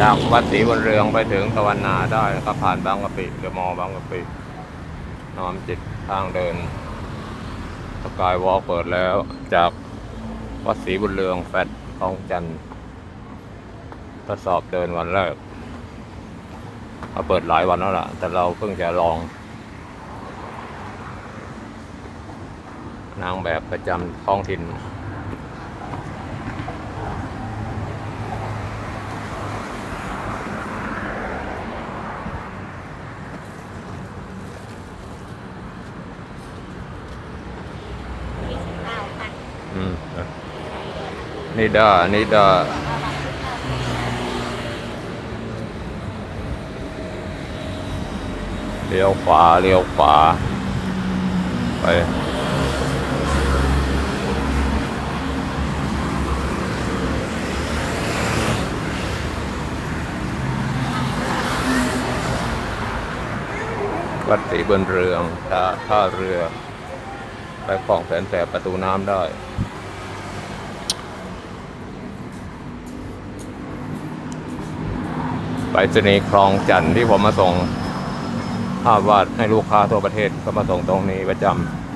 จากวัดศรีบุญเรืองไปถึงตะวันนาได้ก็ผ่านบางกะปิเดอะมอลล์บางกะปิน้อมจิตทางเดินสกายวอล์กเปิดแล้วจากวัดศรีบุญเรืองแฟดคลองจันทร์ทดสอบเดินวันแรกเขาเปิดหลายวันแล้วล่ะ แต่เราเพิ่งจะลอง นางแบบประจำท้องถิ่น อืมนี่ดานี่ดาเลี้ยวขวาเลี้ยวขวาไปวัดศรีบุญเรืองท่าท่าเรือ ไปคลองแสนแสบประตูน้ำได้ ไปสนีคลองจันทร์ที่ผมมาส่งภาพวาดให้ลูกค้าทั่วประเทศก็มาส่งตรงนี้ประจำ